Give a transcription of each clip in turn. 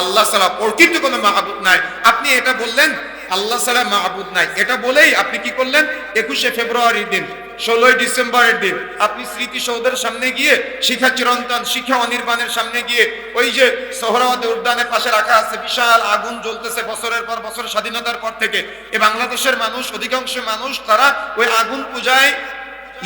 আল্লাহ ছাড়া প্রকৃত কোনো মাহবুদ নাই। আপনি এটা বললেন, আল্লাহ ছাড়া মাহবুদ নাই। এটা বলেই আপনি কি করলেন? একুশে ফেব্রুয়ারির দিন, ষোলোই ডিসেম্বরের দিন, আপনি স্মৃতিসৌধের সামনে গিয়ে, শিখা চিরন্তন, শিখা অনির্বাণের সামনে গিয়ে, ওই যে সোহরাওয়াদী উদ্যানের পাশে রাখা আছে, বিশাল আগুন জ্বলতেছে বছরের পর বছর, স্বাধীনতার পর থেকে। এ বাংলাদেশের মানুষ, অধিকাংশ মানুষ, তারা ওই আগুন পূজায়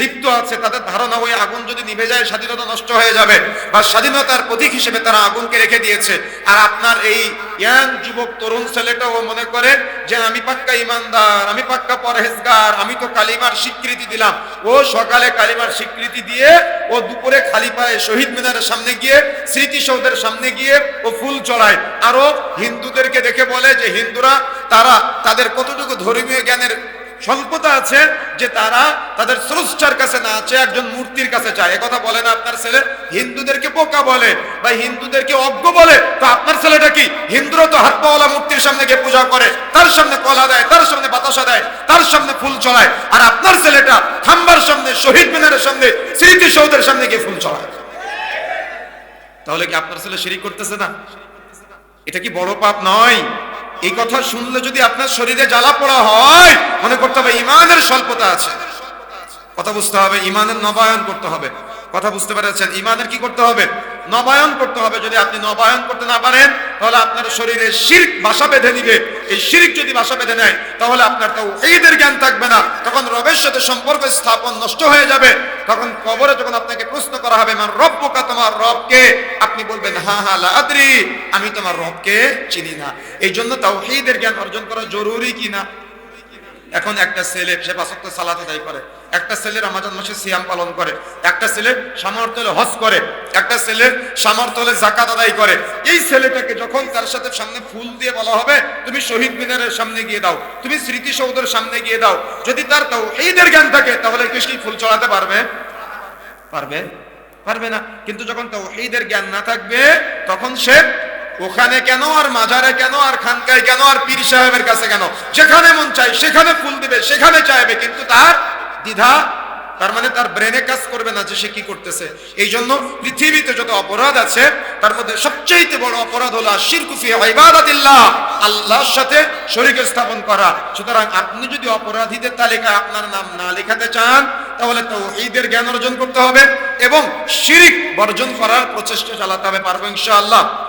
লিপ্ত আছে, তাদের ধারণা ওই আগুন যদি নিভে যায়, স্বাধীনতা নষ্ট হয়ে যাবে। বা স্বাধীনতার প্রতীক হিসেবে তারা আগুনকে রেখে দিয়েছে। আর আপনার এই ইয়াং যুবক তরুণ ছেলেটাও মনে করে যে, আমি পাক্কা ইমানদার, আমি পাক্কা পরহেজগার, আমি তো কালিমার স্বীকৃতি দিলাম। ও সকালে কালিমার স্বীকৃতি দিয়ে, ও দুপুরে খালি পায়ে শহীদ মিনারের সামনে গিয়ে, স্মৃতিসৌধের সামনে গিয়ে, ও ফুল চড়ায়। আরও হিন্দুদেরকে দেখে বলে যে, হিন্দুরা, তারা তাদের কতটুকু ধর্মীয় জ্ঞানের স্বল্পতা আছে যে তারা তাদের স্রষ্টার কাছে না আছে একজন মূর্তির কাছে চায় কথা বলে না আপনার ছেলে? হিন্দুদেরকে বোকা বলে বা হিন্দুদেরকে অজ্ঞ বলে? তো আপনার ছেলেটা কি? হিন্দুরা তো হাত মূর্তির সামনে গিয়ে পূজা করে, তার সামনে কলা দেয়, তার সামনে বাতাসা দেয়, তার সামনে ফুল চড়ায় আর আপনার ছেলেটা খাম্বার সামনে, শহীদ মিনারের সামনে, স্মৃতিসৌধের সামনে গিয়ে ফুল চড়ায় তাহলে কি আপনার ছেলে শিরিক করতেছে না? এটা কি বড় পাপ নয়? এই কথা শুনলে যদি আপনার শরীরে জ্বালা পড়া হয়, মনে করতে হবে ইমানের স্বল্পতা আছে। কথা বুঝতে হবে, ইমানের নবায়ন করতে হবে। কথা বুঝতে পেরেছেন। ইমানের কি করতে হবে? নবায়ন করতে হবে। যদি আপনি নবায়ন করতে না পারেন, তাহলে আপনার শরীরে শির্ক বাসা বেঁধে নিবে এই শির্ক যদি বাসা বেঁধে নেয়, তাহলে আপনার তো এইদের জ্ঞান থাকবে না। তখন রবের সাথে সম্পর্ক স্থাপন নষ্ট হয়ে যাবে। তখন কবরে যখন আপনাকে প্রশ্ন করা হবে আমার রব্বকা? তোমার রবকে আপনি বলবেন, হা হা, লা আদরি। আমি তোমার রবকে চিনি না। এই জন্য তাও এইদের জ্ঞান অর্জন করা জরুরি কি না এখন একটা ছেলে, সে পাঁচক্ত সালাত আদায় করে। একটা ছেলে রমাজান মাসে সিয়াম পালন করে, একটা ছেলে সামর্থ্য হলে হজ করে, একটা ছেলে সামর্থ্য হলে জাকাত আদায় করে। এই ছেলেটাকে যখন তার সাথে সামনে ফুল দিয়ে বলা হবে, তুমি শহীদ মিনারের সামনে গিয়ে দাও, তুমি স্মৃতিসৌধের সামনে গিয়ে দাও। যদি তার তাও এইদের জ্ঞান থাকে, তাহলে কি ফুল চড়াতে পারবে? পারবে? পারবে না। কিন্তু যখন তাও এইদের জ্ঞান না থাকবে, তখন সে ওখানে কেন, আর মাজারে কেন, আর খানকায় কেন, আর পীর সাহেবের কাছে কেন? যেখানে মন চাই সেখানে ফুল দিবে, সেখানে চাইবে, কিন্তু তার দ্বিধা, তার মানে তার ব্রেনে কাজ করবে না যে সে কি করতেছে। এই জন্য পৃথিবীতে যত অপরাধ আছে, তার মধ্যে সবচেয়ে বড় অপরাধ হলো ইবাদাতিল্লাহ, আল্লাহর সাথে শরীক স্থাপন করা। সুতরাং আপনি যদি অপরাধীদের তালিকায় আপনার নাম না লেখাতে চান, তাহলে তো তাওহীদের জ্ঞান অর্জন করতে হবে এবং শিরিক বর্জন করার প্রচেষ্টা চালাতে হবে, পারব ইনশাআল্লাহ।